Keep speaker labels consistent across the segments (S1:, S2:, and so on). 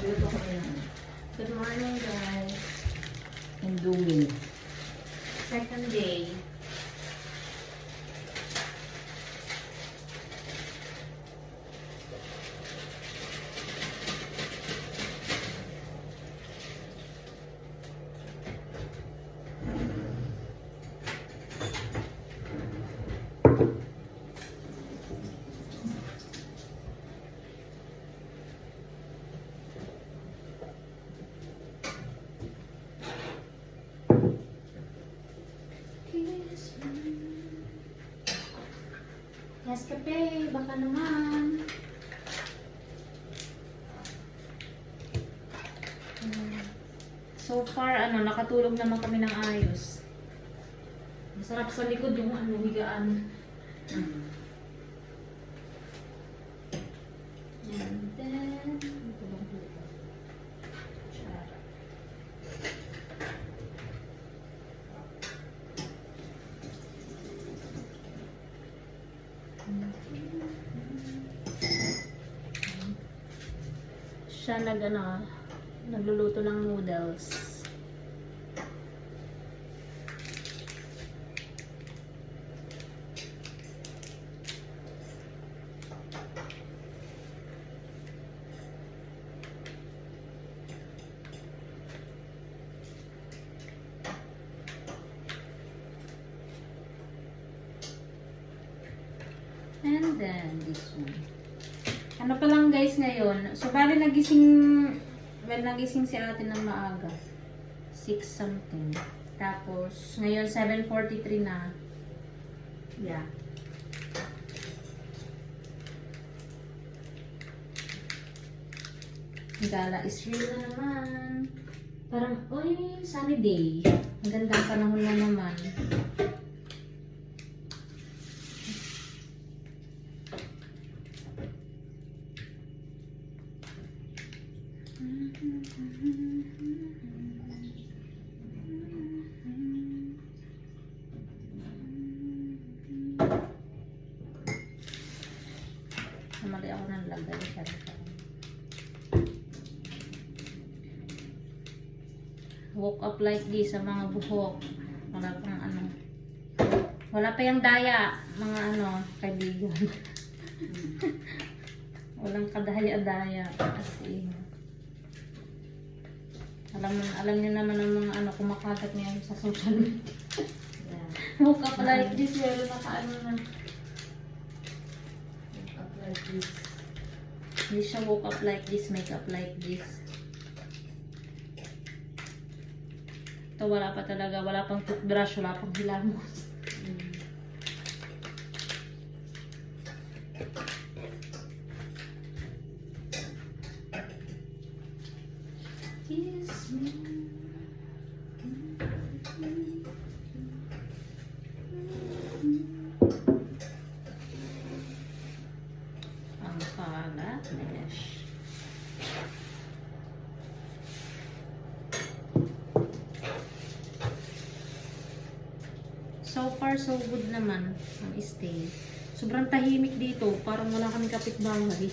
S1: Nagluto ko na yan.
S2: Good morning, guys.
S1: Indomie.
S2: Second day. Yes, kape. Baka naman. So far, ano, nakatulog naman kami ng ayos. Masarap sa likod yung ano, higaan.
S1: Mm.
S2: And then, ito bang dito? Char. Siya nag ano, nagluluto ng noodles. And then, this one. Ano pa lang guys ngayon? So, bali nagising, well, nagising si ate ng maaga. 6 something. Tapos, ngayon 7.43 na. Yeah. Gala is real na naman. Parang, oy, sunny day. Ang ganda panahon na naman. Namali ako ng lagay. Sabi ko. Woke up like this sa mga buhok. Wala pang ano. Wala pa yung daya, mga ano, kaibigan. Walang kadaya-daya. As in. Alam, alam niyo naman ang mga ano, kumakagat niya sa social media.
S1: Yeah.
S2: Woke up like this, pero naka ano na.
S1: Up like this.
S2: Hindi siya woke up like this, make up like this. Ito wala pa talaga, wala pang toothbrush, wala pang hilamos.
S1: Mm.
S2: So far, so good naman ang stay. Sobrang tahimik dito. Parang wala kami kapitbahay.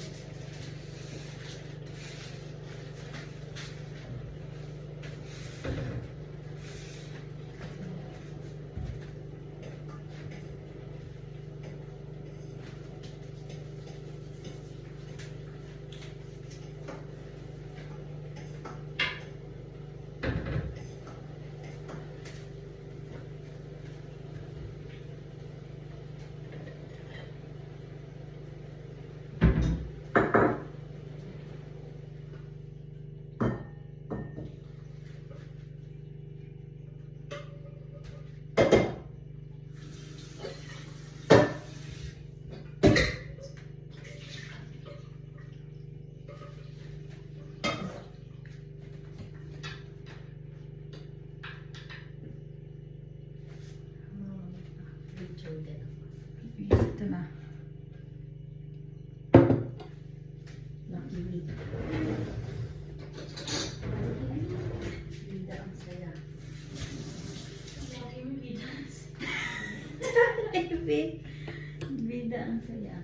S1: Din.
S2: Ito na.
S1: Me. Bida ang saya. Bida ang saya.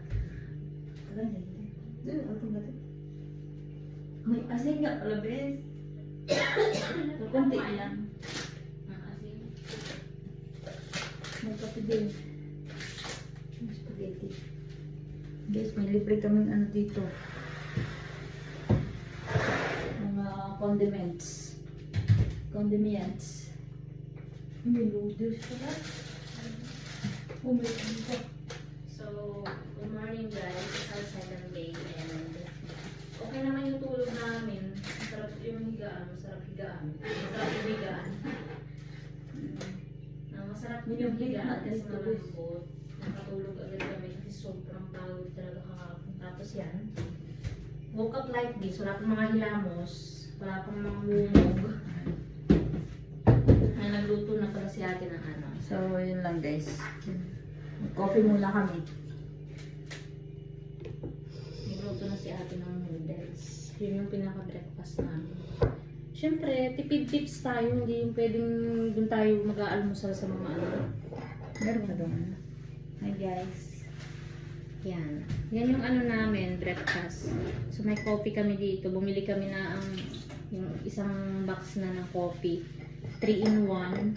S1: Tara, dali. Dali, ako ba ito? Ay, asin nga pala, bes. Kunti lang.
S2: Ang asin.
S1: Magkape din. Ang Spaghetti. Guys, may libre kaming ano dito. Mga condiments. Condiments. May noodles pala. Oh, ano pa.
S2: So, good morning guys. It's our second day and okay naman yung tulog namin. Masarap yung higaan. Masarap higaan. Masarap yung higaan. Mm. Masarap yung higaan kasi malambot. Nakatulog agad kami kasi sobrang pagod talaga kahapon. Tapos yan. Woke up like this. Wala pang mga hilamos. Wala pang mga lumog. Ay, nagluto na pala si ate ng ano.
S1: So, yun lang guys. Coffee muna kami.
S2: Nagluto na si ate ng noodles. Yun yung pinaka-breakfast namin. Siyempre, tipid tips tayo. Hindi yung pwedeng dun tayo mag-aalmusal sa mga ano.
S1: Meron ka doon. Hi guys.
S2: Yan. Yan yung ano namin, breakfast. So may coffee kami dito. Bumili kami na ang yung isang box na ng coffee. 3 in 1.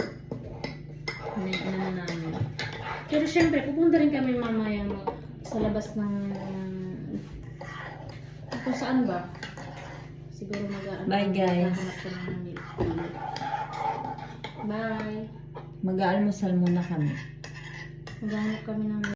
S2: Na ano namin. Pero syempre, pupunta rin kami mamaya sa labas ng kung saan ba? Siguro mag
S1: Bye, guys.
S2: Bye.
S1: Mag-aalmusal muna kami.
S2: Maghahanap kami ng